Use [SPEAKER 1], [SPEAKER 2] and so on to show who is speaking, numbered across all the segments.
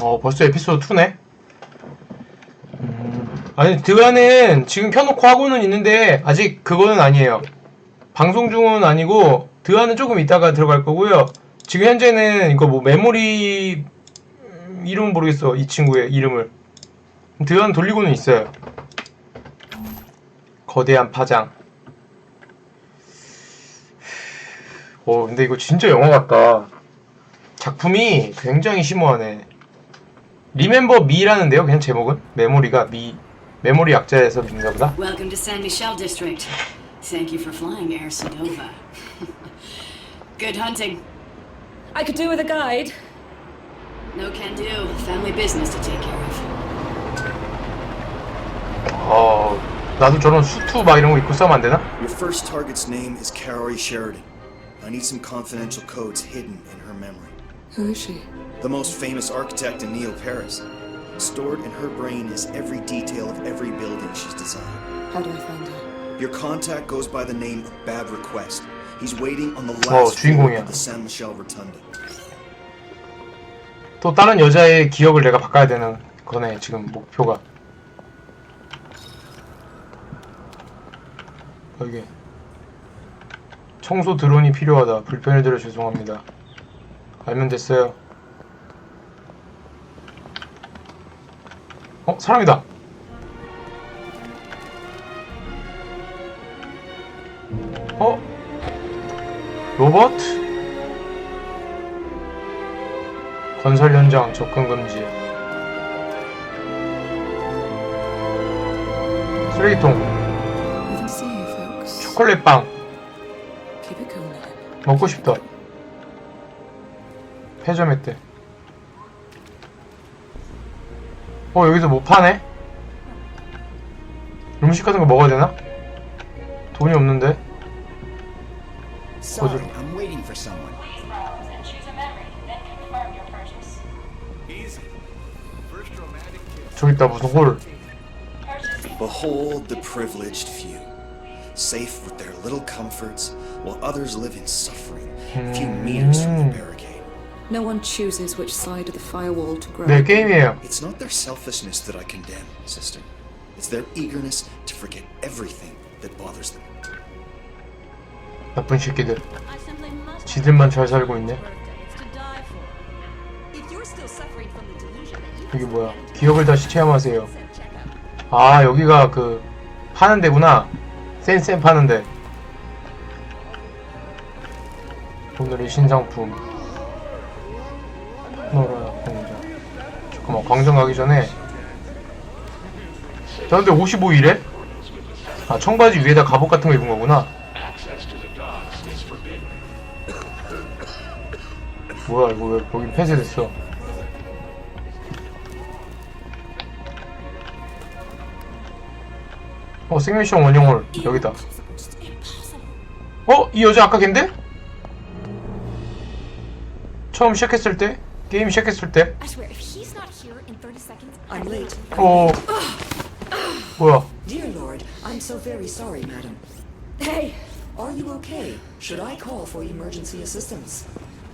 [SPEAKER 1] 어, 벌써 에피소드 2네? 음, 아니, 드가는 지금 켜놓고 하고는 있는데, 아직 그거는 아니에요. 방송 중은 아니고, 드가는 조금 이따가 들어갈 거고요. 지금 현재는 이거 뭐 메모리, 음, 이름은 모르겠어. 이 친구의 이름을. 드가는 돌리고는 있어요. 거대한 파장. 어, 근데 이거 진짜 영화 같다. 작품이 굉장히 심오하네. 리멤버 미라는데요, 그냥 제목은? 메모리가 미, 메모리 약자에서 미인가 보다?
[SPEAKER 2] Welcome to San Michel District. Thank you for flying Air Sedova. Good hunting.
[SPEAKER 3] I could do with a guide.
[SPEAKER 2] No can do. Family business to take care of.
[SPEAKER 1] 어, 나도 저런 수트 막 이런 거 입고 싸우면 안 되나?
[SPEAKER 4] Your first target's name is Carrie Sheridan. I need some confidential codes hidden in her memory.
[SPEAKER 3] Who is she?
[SPEAKER 4] The most famous architect in Neo Paris. Stored in her brain is every detail of every building she's designed.
[SPEAKER 3] How do I find her?
[SPEAKER 4] Your contact goes by the name of Bad Request. He's waiting on the
[SPEAKER 1] 어,
[SPEAKER 4] last floor
[SPEAKER 1] 주인공이야.
[SPEAKER 4] of the San Michel Rotunda.
[SPEAKER 1] 또 다른 여자의 기억을 내가 바꿔야 되는 거네, 지금 목표가. 여기. 청소 드론이 필요하다. 불편을 드려 죄송합니다. 알면 됐어요. 어, 사람이다. 어? 로봇? 건설 현장 접근 금지. 쓰레기통. 초콜릿빵. 먹고 싶다. 폐점했대. 어, 여기서 뭐 파네? 음식 같은 거 먹어야 되나? 돈이 없는데?
[SPEAKER 4] Sorry, I'm waiting for someone.
[SPEAKER 5] Please browse and choose a memory, then confirm your purchase.
[SPEAKER 1] 저기 있다, 무슨 홀.
[SPEAKER 5] Purchasing
[SPEAKER 4] Behold the privileged few, safe with their little comforts, while others live in suffering a few meters from the barricade.
[SPEAKER 3] No one chooses which side of the firewall to grow.
[SPEAKER 1] 네, 게임이에요.
[SPEAKER 4] It's not their selfishness that I condemn, sister. It's their eagerness to forget everything that bothers them.
[SPEAKER 1] 나쁜 새끼들.
[SPEAKER 6] I simply must
[SPEAKER 1] 지들만 잘 살고 있네.
[SPEAKER 6] It's to die for. If you're still suffering from the delusion that you
[SPEAKER 1] 여기 뭐야? 기억을 다시 체험하세요.
[SPEAKER 6] said check out.
[SPEAKER 1] 아, 여기가 그, 파는 데구나. 센센 파는 데. 오늘의 신상품. 공장. 잠깐만, 광장 가기 전에. 자, 근데 55일에? 아, 청바지 위에다 갑옷 같은 거 입은 거구나. 뭐야, 이거 왜 여기 폐쇄됐어? 어, 생명시험 원형홀. 여기다. 어? 이 여자 아까 걘데? 처음 시작했을 때? 게임 시작했을 때?
[SPEAKER 7] I swear, if he's not here in 30 seconds,
[SPEAKER 8] I'm late.
[SPEAKER 1] 어... 뭐야?
[SPEAKER 8] Dear Lord, I'm so very sorry, madam.
[SPEAKER 3] Hey!
[SPEAKER 8] Are you okay? Should I call for emergency assistance?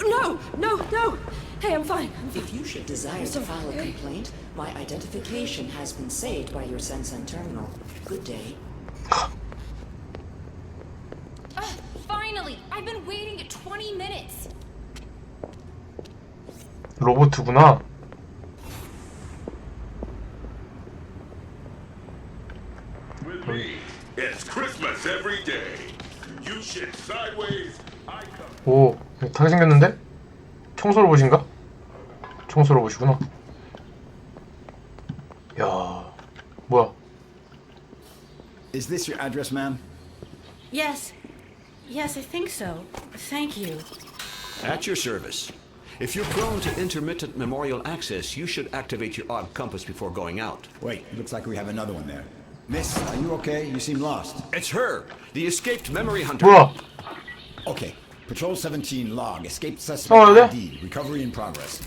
[SPEAKER 3] No! No! No! Hey, I'm fine. I'm fine.
[SPEAKER 8] If you should desire to file a complaint, my identification has been saved by your Sensen terminal. Good day.
[SPEAKER 7] finally! I've been waiting 20 minutes.
[SPEAKER 1] 로보트구나. 오, 타게 생겼는데? 청소 로봇인가? 청소 로봇이구나. 야, 뭐야?
[SPEAKER 9] Is this your address, ma'am?
[SPEAKER 2] Yes. Yes, I think so. Thank you.
[SPEAKER 10] At your service. If you're prone to intermittent memorial access, you should activate your odd compass before going out.
[SPEAKER 9] Wait, looks like we have another one there. Miss, are you okay? You seem lost.
[SPEAKER 10] It's her, the escaped memory hunter.
[SPEAKER 1] 뭐야?
[SPEAKER 9] Okay. Patrol 17 log. Escaped suspect
[SPEAKER 1] Oh, there?
[SPEAKER 9] ID. Recovery in progress.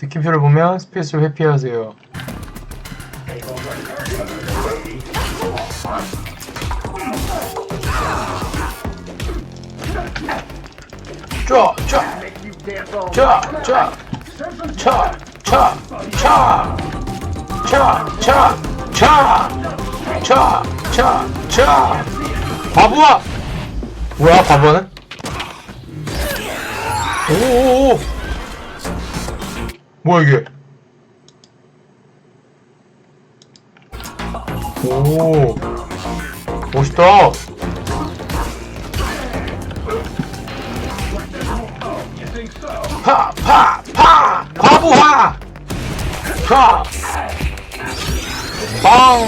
[SPEAKER 1] 느낌표를 보면 스페이스를 회피하세요. 쫙, 쫙, 쫙, 쫙, 차, 차, 차, 차, 차, 차, 차, 차, 차. 과부하! 뭐야, 과부하는? 오오오! 뭐야, 이게? 오, 멋있다. 파, 파, 파! 과부하! 파! 빵!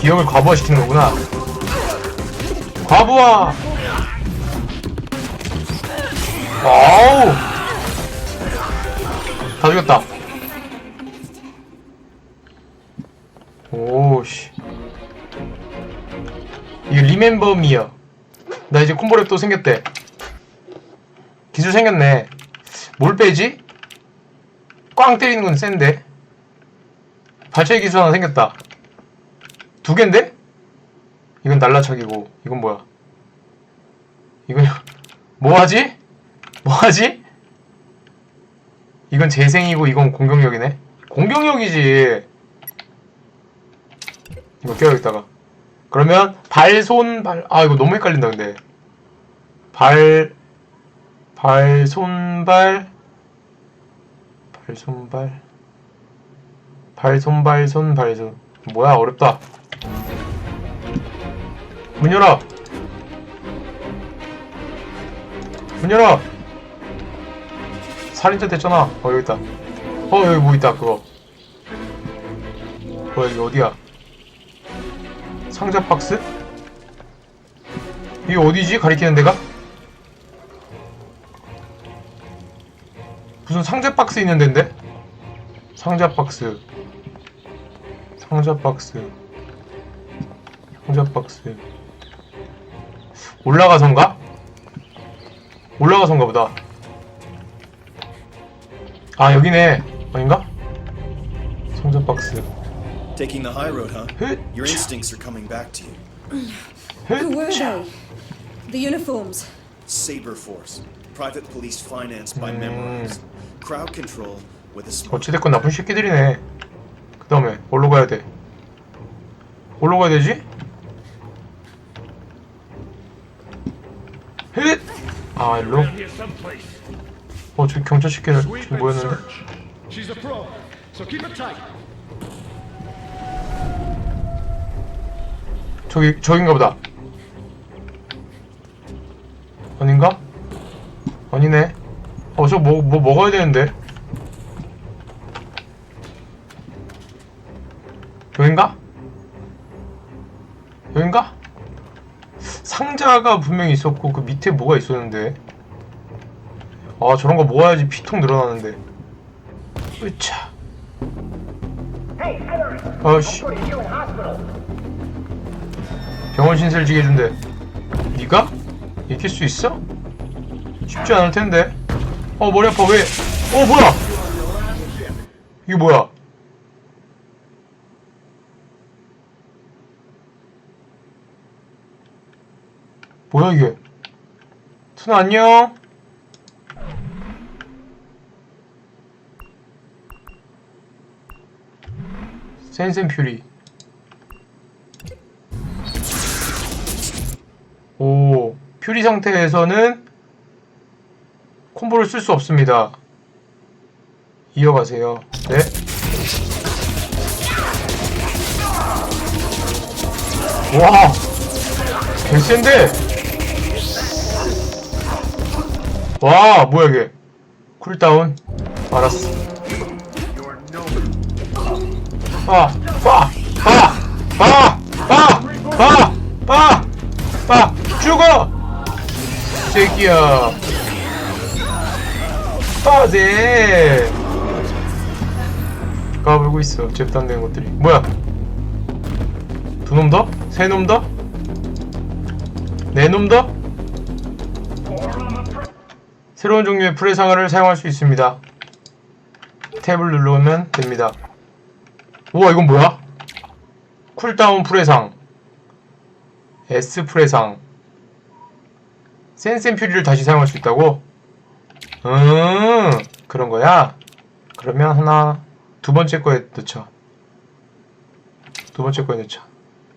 [SPEAKER 1] 기억을 과부하시키는 거구나. 과부하! 아우! 다 죽였다. 오씨. 이게 리멤버 미어. 나 이제 콤보랩 또 생겼대. 기술 생겼네. 뭘 빼지? 꽝 때리는 건 센데. 발차기 기술 하나 생겼다. 두 갠데? 이건 날라차기고, 이건 뭐야? 이건, 뭐하지? 뭐하지? 이건 재생이고, 이건 공격력이네? 공격력이지. 이거 껴야겠다가. 그러면, 발, 손, 발, 아, 이거 너무 헷갈린다, 근데. 발, 발, 손발, 발, 손발, 발, 손발, 손, 발, 손. 뭐야, 어렵다. 문 열어! 문 열어! 살인자 됐잖아. 어, 여기 있다. 어, 여기 뭐 있다, 그거. 어, 여기 어디야? 상자 박스? 이게 어디지? 가리키는 데가? 무슨 상자 박스 있는 데인데? 상자 박스 상자 박스 상자 박스 올라가선가? 올라가선가 보다 아 여기네 아닌가? 상자 박스
[SPEAKER 4] Taking the high road, huh? Your instincts are coming back to you.
[SPEAKER 3] Who were they? The uniforms.
[SPEAKER 4] Saber Force, private police financed by Memorize. Crowd control with a smart.
[SPEAKER 1] 어찌됐건 나쁜 새끼들이네 그 다음에 어디로 가야 돼? 어디로 가야 되지? 헷! 아 일로? 어 저기 경찰 새끼들 지금 뭐였는데? 저기 저긴가 보다 아닌가? 아니네 어저 뭐 뭐 먹어야 되는데 여긴가? 여긴가? 상자가 분명히 있었고 그 밑에 뭐가 있었는데 아 저런 거 모아야지 피통 늘어나는데 으차 아씨 병원 신세를 지게 해준대 니가? 이길 수 있어? 쉽지 않을 텐데 어 머리 아파 왜? 어 뭐야? 이게 뭐야? 뭐야 이게? 투나 안녕? 센센 퓨리 오 퓨리 상태에서는 콤보를 쓸 수 없습니다 이어가세요 네 와, 개센데? 와, 뭐야 이게? 쿨다운. 알았어. 아, 빠, 빠, 빠, 빠, 빠, 빠, 빠, 죽어! 새끼야. 빠제. 까불고 있어. 잽도 안 되는 것들이. 뭐야? 두 놈 더? 세 놈 더? 네 놈 더? 새로운 종류의 프레 상어를 사용할 수 있습니다. 탭을 누르면 됩니다. 우와 이건 뭐야? 쿨다운 프레상 S 프레상 센센 퓨리를 다시 사용할 수 있다고? 음 그런 거야? 그러면 하나 두 번째 거에 넣자 두 번째 거에 넣자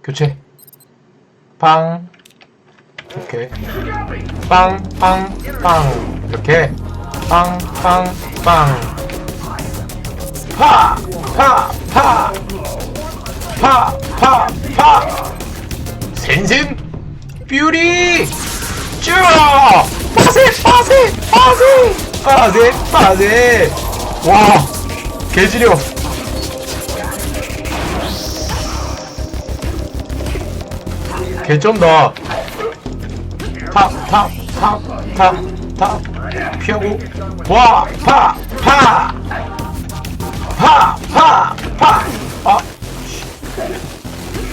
[SPEAKER 1] 교체 빵 이렇게 빵 빵 빵 이렇게 빵 빵 빵 파! 파! 파! 파! 파! 파! 센센 뷰리 쭈! 빠세! 빠세! 빠세! 빠세! 빠세! 와! 개지려! 개쩐다! 타! 타! 타! 타! 타! 피하고 와! 파! 파! 파! 파! 파! 아!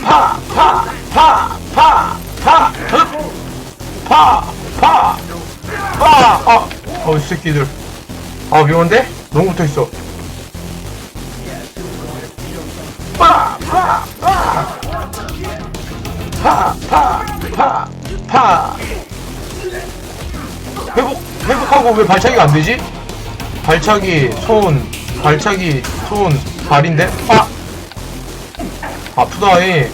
[SPEAKER 1] 파! 파! 파! 파! 파! 흡! 파! 파! 파! 아! 어, 이 새끼들. 아, 위험한데? 너무 붙어 있어. 파! 파! 파! 파! 파! 파! 파! 회복, 회복하고 왜 발차기가 안 되지? 발차기, 손, 발차기, 손, 발인데? 아! 아프다, 이.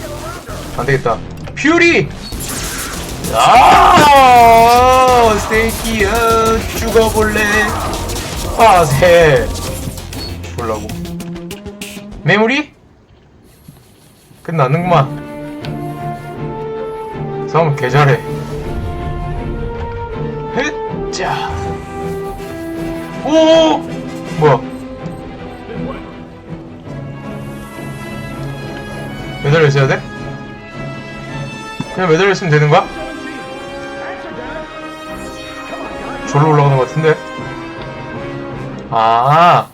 [SPEAKER 1] 안 되겠다. 퓨리! 아! 스테이키야, 죽어볼래? 아, 새. 죽을라고. 메모리? 끝났는구만. 싸움 개 잘해. 흐짜. 오! 뭐야? 매달려 있어야 돼? 그냥 매달려 있으면 되는 거야? 절로 올라가는 것 같은데? 아,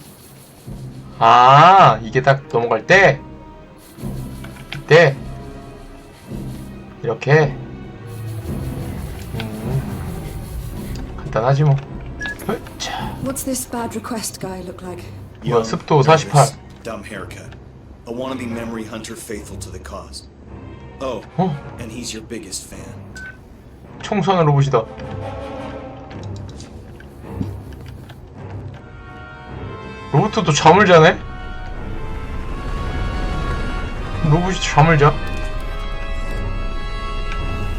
[SPEAKER 1] 아, 이게 딱 넘어갈 때, 때, 이렇게, 음, 간단하지 뭐. 으차.
[SPEAKER 3] What's this bad request guy look like?
[SPEAKER 1] 뭐야, 습도 48.
[SPEAKER 4] Dumb haircut. A wannabe memory hunter faithful to the cause. Oh,
[SPEAKER 1] 어?
[SPEAKER 4] and he's your biggest fan.
[SPEAKER 1] 총선을 로봇이다. 로봇도 잠을 자네? 로봇이 잠을 자?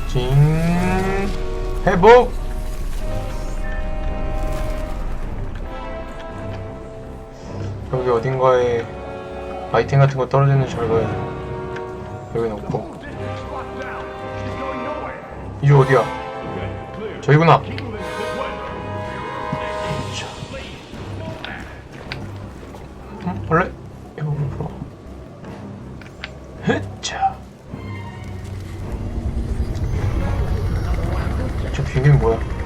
[SPEAKER 1] 징 회복 여기 어딘가에 아이템 같은 거 봐야 돼 여긴 없고 이쪽 어디야? 저기구나. 저 비행기는 뭐야?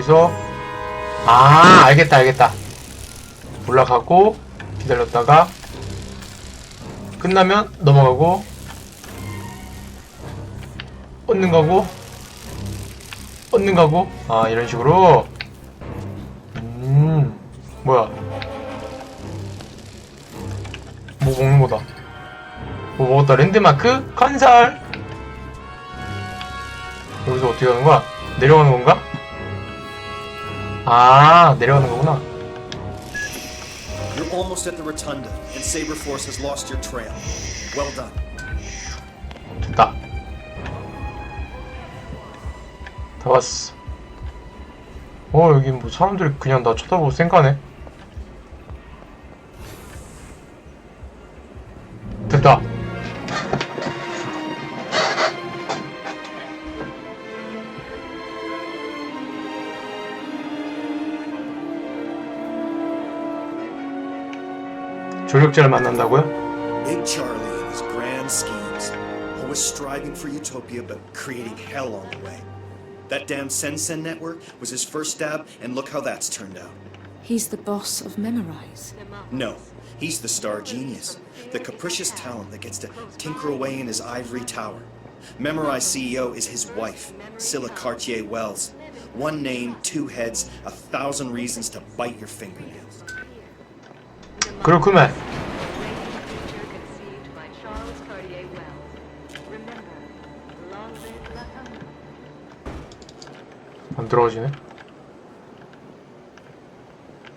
[SPEAKER 1] 여기서. 아 알겠다 알겠다. 올라가고 기다렸다가 끝나면 넘어가고 얻는 거고 얻는 거고. 아 이런 식으로. 음 뭐야. 뭐 먹는 거다. 뭐 먹었다. 랜드마크 건설. 여기서 어떻게 하는 거야? 내려가는 건가 아 내려가는 거구나
[SPEAKER 4] You're almost at the rotunda, and Saber Force has lost your trail. Well done.
[SPEAKER 1] 됐다. 다 왔어. 어, 여기 뭐 사람들이 그냥 나 쳐다보고 쌩까네. 됐다. 조력자를 만난다고요?
[SPEAKER 4] Big Charlie and his grand schemes. Always striving for utopia, but creating hell on the way. That damn Sensen network was his first stab, and look how that's turned out.
[SPEAKER 3] He's the boss of Memorize.
[SPEAKER 4] No, he's the star genius, the capricious talent that gets to tinker away in his ivory tower. Memorize CEO is his wife, Scylla Cartier Wells. One name, two heads, a thousand reasons to bite your fingernails.
[SPEAKER 1] 그렇구만. 들어가지네.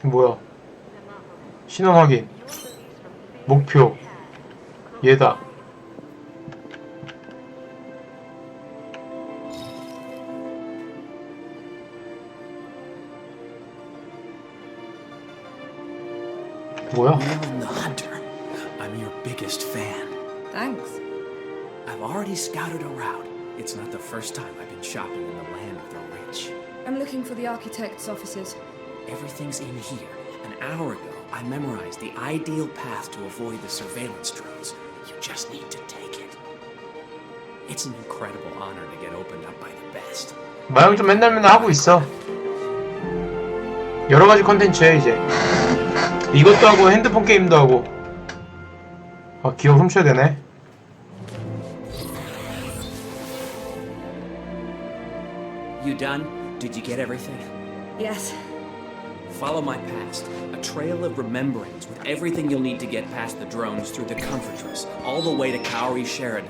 [SPEAKER 1] 뭐야? 신원 확인. 목표. 얘다. 뭐야?
[SPEAKER 11] I'm your biggest fan.
[SPEAKER 3] Thanks.
[SPEAKER 11] I've already scouted a route. It's not the first time I've been shopping
[SPEAKER 3] architect's offices.
[SPEAKER 11] Everything's in here. An hour ago, I memorized the ideal path to avoid the surveillance drones. You just need to take it. It's an incredible honor to get opened up by the best.
[SPEAKER 1] 마영 좀 맨날 맨날 하고 있어. 여러 가지 컨텐츠에 이제 이것도 하고 핸드폰 게임도 하고. 아 기억 훔쳐야 되네.
[SPEAKER 11] You done? Did you get everything?
[SPEAKER 3] Yes.
[SPEAKER 11] Follow my past. A trail of remembrance with everything you'll need to get past the drones through the Comfortress, all the way to Cowrie Sheridan.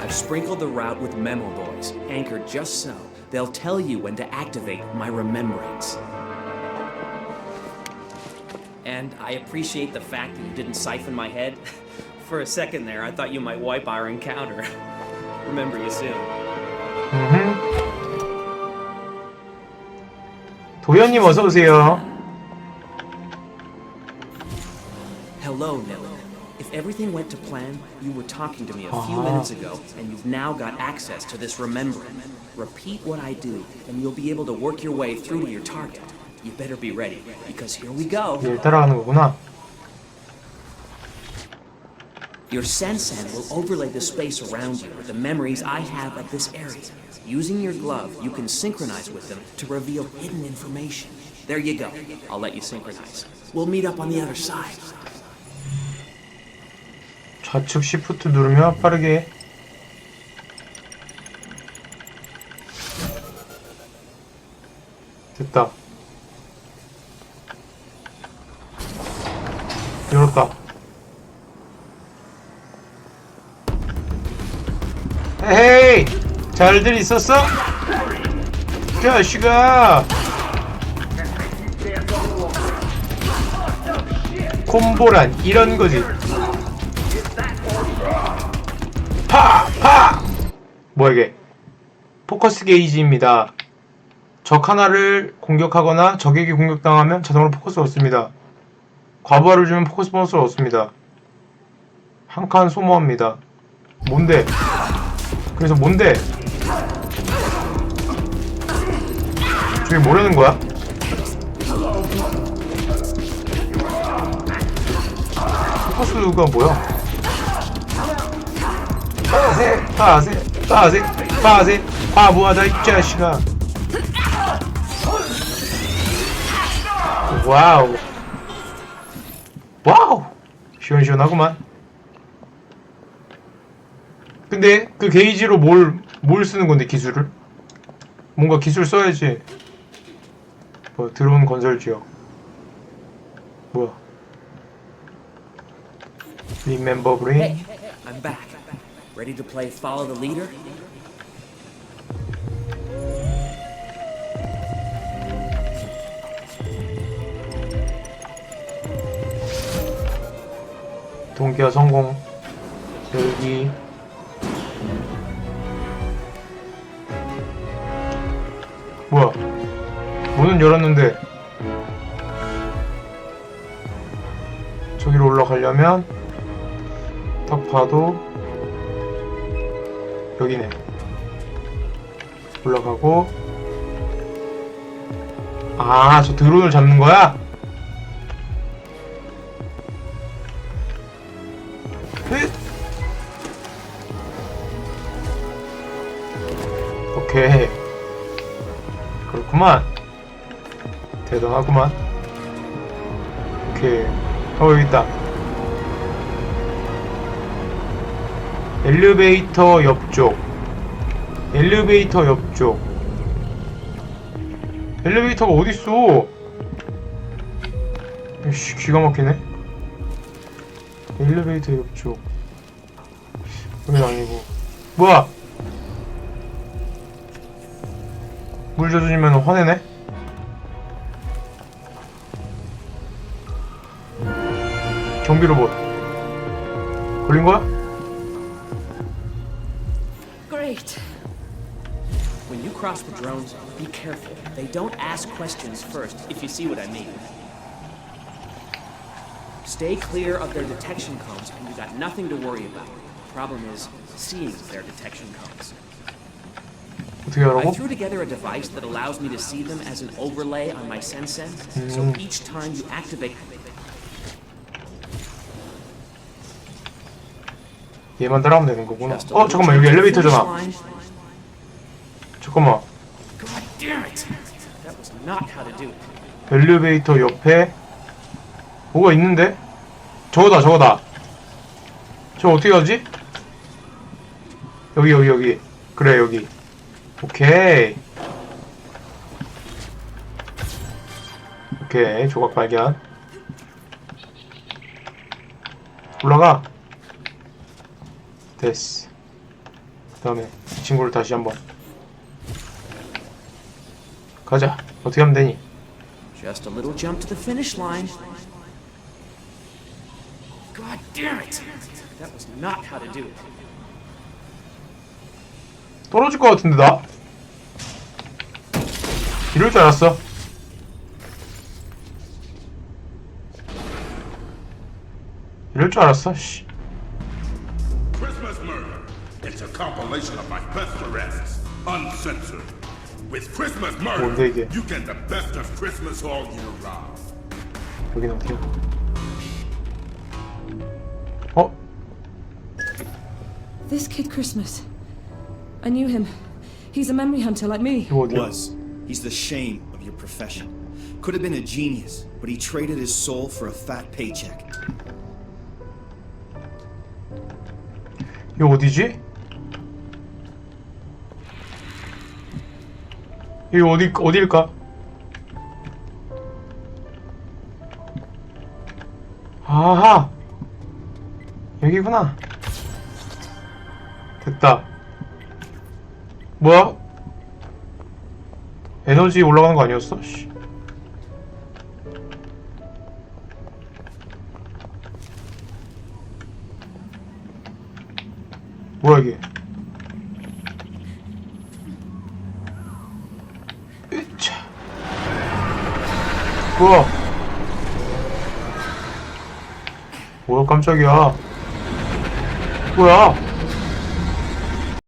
[SPEAKER 11] I've sprinkled the route with memo boys, anchored just so. They'll tell you when to activate my remembrance. And I appreciate the fact that you didn't siphon my head. For a second there, I thought you might wipe our encounter. Remember you soon.
[SPEAKER 1] 음흠. 도현님 어서 오세요.
[SPEAKER 11] Hello, Nilly. If everything went to plan, you were talking to me a few
[SPEAKER 1] Uh-huh.
[SPEAKER 11] minutes ago, and you've now got access to this remembering. Repeat what I do, and you'll be able to work your way through to your target. You better be ready, because here we go.
[SPEAKER 1] 얘를 따라가는 거구나.
[SPEAKER 11] Your Sensen will overlay the space around you with the memories I have of this area. Using your glove, you can synchronize with them to reveal hidden information. There you go. I'll let you synchronize. We'll meet up on the other side.
[SPEAKER 1] 좌측 시프트 누르며 빠르게 됐다 열었다 잘들 있었어? 자식아 콤보란 이런 거지 파! 파! 뭐야 이게 포커스 게이지입니다 적 하나를 공격하거나 적에게 공격당하면 자동으로 포커스를 얻습니다 과부하를 주면 포커스 보너스를 얻습니다 한 칸 소모합니다 뭔데? 그래서 뭔데? 저게 뭐라는 거야? 포커스가 뭐야? 빠세 빠세 빠세 빠세 바보하다 이 자식아 와우 와우 시원시원하구만 근데 그 게이지로 뭘, 뭘 쓰는 건데 기술을? 뭔가 기술 써야지. 뭐 드론 건설 지역. 뭐야? 리멤버 브레인?
[SPEAKER 11] I'm back. Ready to play Follow the Leader?
[SPEAKER 1] 동기화 성공. 열기 문은 열었는데 저기로 올라가려면 딱 봐도 여기네 올라가고 아 저 드론을 잡는 거야? 대단하구만. 오케이. 어, 여기 있다. 엘리베이터 옆쪽. 엘리베이터 옆쪽. 엘리베이터가 어딨어? 씨, 기가 막히네. 엘리베이터 옆쪽. 여기 아니고. 뭐야? 물 젖으면 화내네? 경비 로봇. 걸린 거야?
[SPEAKER 11] Great. When you cross the drones, be careful. They don't ask questions first, if you see what I mean. Stay clear of their detection cones, and you got nothing to worry about. Problem is, seeing their detection cones.
[SPEAKER 1] 어떻게
[SPEAKER 11] I
[SPEAKER 1] 하라고?
[SPEAKER 11] threw together a device that allows me to see them as an overlay on my Sensen, so
[SPEAKER 1] Mm.
[SPEAKER 11] each time you activate
[SPEAKER 1] 얘만 따라하면 되는 거구나. 어, 잠깐만, 여기 엘리베이터잖아. 잠깐만. 엘리베이터 옆에 뭐가 있는데? 저거다 저거다 저 어떻게 하지? 여기 여기 여기 그래 여기 오케이 오케이 조각 발견 올라가 됐어 그 다음에 이 친구를 다시 한번 가자 어떻게 하면 되니?
[SPEAKER 11] Just a little jump to the finish line. God damn it! That was not how to do it.
[SPEAKER 1] 떨어질 것 같은데 나? 이럴 줄 알았어 이럴 줄 알았어 씨.
[SPEAKER 12] a compilation of my best arrests, uncensored. With Christmas
[SPEAKER 1] 뭔데,
[SPEAKER 12] Murder,
[SPEAKER 1] 이게?
[SPEAKER 12] you get the best of Christmas all year round.
[SPEAKER 1] 여기는 어디야? 어?
[SPEAKER 3] This kid Christmas. I knew him. He's a memory hunter like me.
[SPEAKER 1] 이거 어디야?
[SPEAKER 4] Was. He's the shame of your profession. Could have been a genius, but he traded his soul for a fat paycheck.
[SPEAKER 1] 이거 어디지? 이거 어디 어딜까? 아하 여기구나. 됐다. 뭐야? 에너지 올라가는 거 아니었어? 씨. 뭐야 이게? 뭐야? 뭐야 깜짝이야? 뭐야?